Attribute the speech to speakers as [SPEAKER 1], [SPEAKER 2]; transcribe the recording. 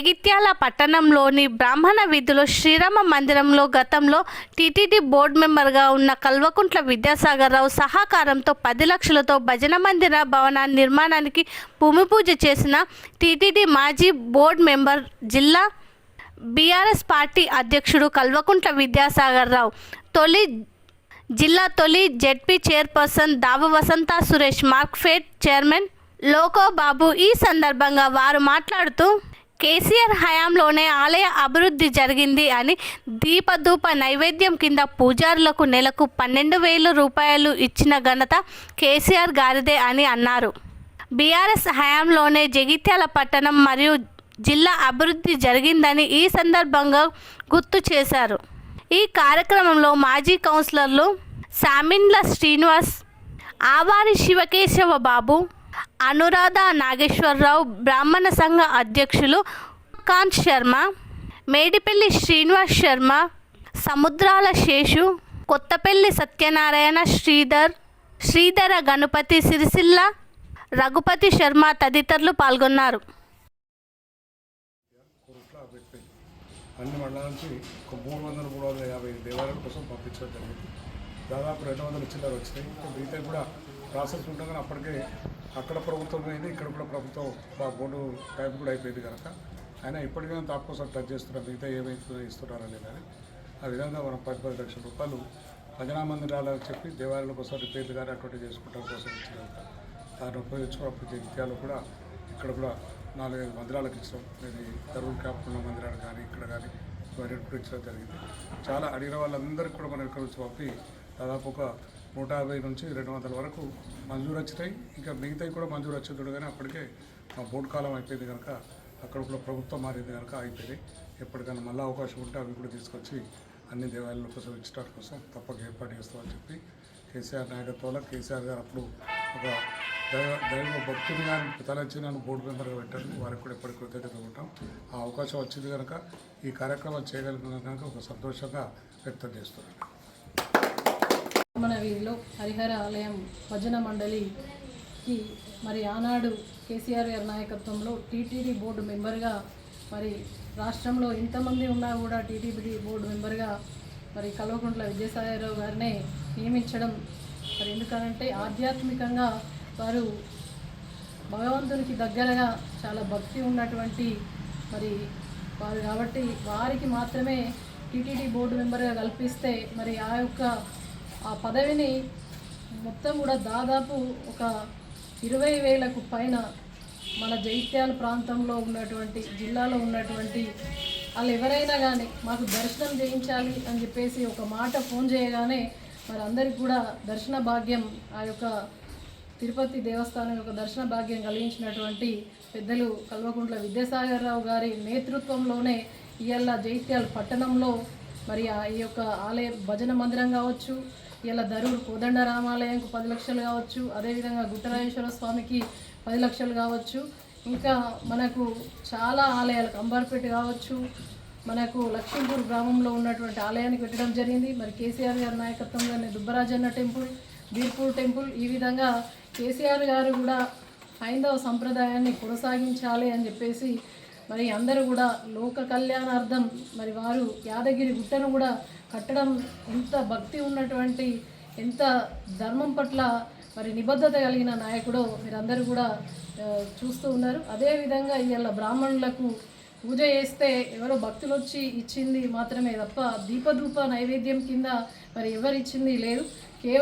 [SPEAKER 1] జగిత్యాల పట్టణంలోని బ్రాహ్మణ విధులు శ్రీరామ మందిరంలో గతంలో టీటీడీ బోర్డు మెంబర్గా ఉన్న కల్వకుంట్ల విద్యాసాగర్రావు సహకారంతో పది లక్షలతో భజన మందిర భవన నిర్మాణానికి భూమి పూజ చేసిన టీటీడీ మాజీ బోర్డు మెంబర్ జిల్లా బీఆర్ఎస్ పార్టీ అధ్యక్షుడు కల్వకుంట్ల విద్యాసాగర్రావు. తొలి జిల్లా తొలి ZP chairperson Dava Vasantha Suresh Markfed chairman Loka Babu ఈ సందర్భంగా వారు మాట్లాడుతూ కేసీఆర్ హయాంలోనే ఆలయ అభివృద్ధి జరిగింది అని దీపధూప నైవేద్యం కింద పూజారులకు నెలకు పన్నెండు వేల రూపాయలు ఇచ్చిన ఘనత కేసీఆర్ గారిదే అని అన్నారు. బీఆర్ఎస్ హయాంలోనే జగిత్యాల పట్టణం మరియు జిల్లా అభివృద్ధి జరిగిందని ఈ సందర్భంగా గుర్తు చేశారు. ఈ కార్యక్రమంలో మాజీ కౌన్సిలర్లు సామిన్ల శ్రీనివాస్ ఆవారి శివకేశవ బాబు అనురాధ నాగేశ్వరరావు బ్రాహ్మణ సంఘ అధ్యక్షులు కాంత్ శర్మ మేడిపల్లి శ్రీనివాస్ శర్మ సముద్రాల శేషు కొత్తపల్లి సత్యనారాయణ శ్రీధర్ శ్రీధర గణపతి సిరిసిల్ల రఘుపతి శర్మ తదితరులు పాల్గొన్నారు.
[SPEAKER 2] అన్ని మండలాల నుంచి ఒక మూడు వందల మూడు వందల యాభై దేవాలయాల కోసం పంపించడం జరిగింది. దాదాపు రెండు వందల చిల్లర వచ్చినాయి. మిగతా కూడా ప్రాసెస్ ఉండగానే అప్పటికే అక్కడ ప్రభుత్వం అయింది ఇక్కడ కూడా ప్రభుత్వం మా బోర్డు టైం కూడా అయిపోయింది కనుక. అయినా ఇప్పటికైనా తాపు కోసం టచ్ చేస్తున్నారు మిగతా ఏమైతే ఇస్తున్నారని కానీ ఆ విధంగా మనం పది పది లక్షల రూపాయలు భజనా మందిరాలని చెప్పి దేవాలయాల కోసం రిపేర్లు కానీ అటువంటి చేసుకోవడం కోసం ఇచ్చినాక దాన్ని ఉపయోగించుకున్నప్పుడు నిత్యాలు కూడా ఇక్కడ కూడా నాలుగైదు మందిరాలకు ఇచ్చాం ఇది దరువులు క్యాంప్ ఉన్న మందిరాలు కానీ ఇక్కడ కానీ ఇవన్నీ కూడా ఇచ్చడం జరిగింది. చాలా అడిగిన వాళ్ళందరికీ కూడా మనం ఇక్కడ నుంచి పంపి దాదాపు ఒక నూట యాభై నుంచి రెండు వందల వరకు మంజూరు వచ్చినాయి. ఇంకా మిగతాయి కూడా మంజూరు వచ్చింది కానీ అప్పటికే మా బోర్డు కాలం అయిపోయింది కనుక అక్కడ కూడా ప్రభుత్వం మారింది కనుక అయిపోయింది. ఎప్పటికైనా మళ్ళీ అవకాశం ఉంటే అవి కూడా తీసుకొచ్చి అన్ని దేవాలయాల కోసం ఇచ్చడం కోసం తప్పక ఏర్పాటు చేస్తామని చెప్పి కేసీఆర్ నాయకత్వంలో కేసీఆర్ గారు అప్పుడు ఒక దైవ దైవ భక్తుని కానీ తలచి నన్ను బోర్డు మెంబర్గా పెట్టాను వారికి కూడా ఎప్పటికీ కృతజ్ఞత ఉంటాం. ఆ అవకాశం వచ్చింది కనుక ఈ కార్యక్రమం చేయగలిగిన కనుక ఒక సంతోషంగా వ్యక్తం చేస్తున్నాను.
[SPEAKER 3] మన వీధిలో హరిహర ఆలయం భజన మండలికి మరి ఆనాడు కేసీఆర్ గారి నాయకత్వంలో టీటీడీ బోర్డు మెంబర్గా మరి రాష్ట్రంలో ఇంతమంది ఉన్నా కూడా టీటీడీ బోర్డు మెంబర్గా మరి కల్వకుంట్ల విజయసాయిరావు గారినే నియమించడం మరి ఎందుకనంటే ఆధ్యాత్మికంగా వారు భగవంతునికి దగ్గరగా చాలా భక్తి ఉన్నటువంటి మరి వారు కాబట్టి వారికి మాత్రమే టీటీడీ బోర్డు మెంబర్గా కల్పిస్తే మరి ఆ యొక్క ఆ పదవిని మొత్తం కూడా దాదాపు ఒక ఇరవై వేలకు పైన మన జైత్యాల ప్రాంతంలో ఉన్నటువంటి జిల్లాలో ఉన్నటువంటి వాళ్ళు ఎవరైనా కానీ మాకు దర్శనం చేయించాలి అని చెప్పేసి ఒక మాట ఫోన్ చేయగానే మరి అందరికి కూడా దర్శన భాగ్యం ఆ యొక్క తిరుపతి దేవస్థానం యొక్క దర్శన భాగ్యం కలిగించినటువంటి పెద్దలు కల్వకుంట్ల విద్యాసాగర్రావు గారి నేతృత్వంలోనే ఇవాళ జైత్యాల పట్టణంలో మరి ఆ ఈ యొక్క ఆలయ భజన మందిరం కావచ్చు ఇలా దరూరు కోదండ రామాలయంకు పది లక్షలు కావచ్చు అదేవిధంగా గుట్టరాజేశ్వర స్వామికి పది లక్షలు కావచ్చు. ఇంకా మనకు చాలా ఆలయాలకు అంబర్పేట కావచ్చు మనకు లక్ష్మీపూర్ గ్రామంలో ఉన్నటువంటి ఆలయానికి పెట్టడం జరిగింది. మరి కేసీఆర్ గారి నాయకత్వంలోనే దుబ్బరాజన్న టెంపుల్ బీర్పూర్ టెంపుల్ ఈ విధంగా కేసీఆర్ గారు కూడా హైందవ సంప్రదాయాన్ని కొనసాగించాలి అని చెప్పేసి మరి అందరూ కూడా లోక కళ్యాణార్థం మరి వారు యాదగిరి గుట్టను కూడా కట్టడం ఎంత భక్తి ఉన్నటువంటి ఎంత ధర్మం పట్ల మరి నిబద్ధత కలిగిన నాయకుడో మీరందరూ కూడా చూస్తూ ఉన్నారు. అదేవిధంగా ఇవాళ బ్రాహ్మణులకు పూజ చేస్తే ఎవరో భక్తులు వచ్చి ఇచ్చింది మాత్రమే తప్ప దీపధూప నైవేద్యం కింద మరి ఎవరు ఇచ్చింది లేదు. కేవలం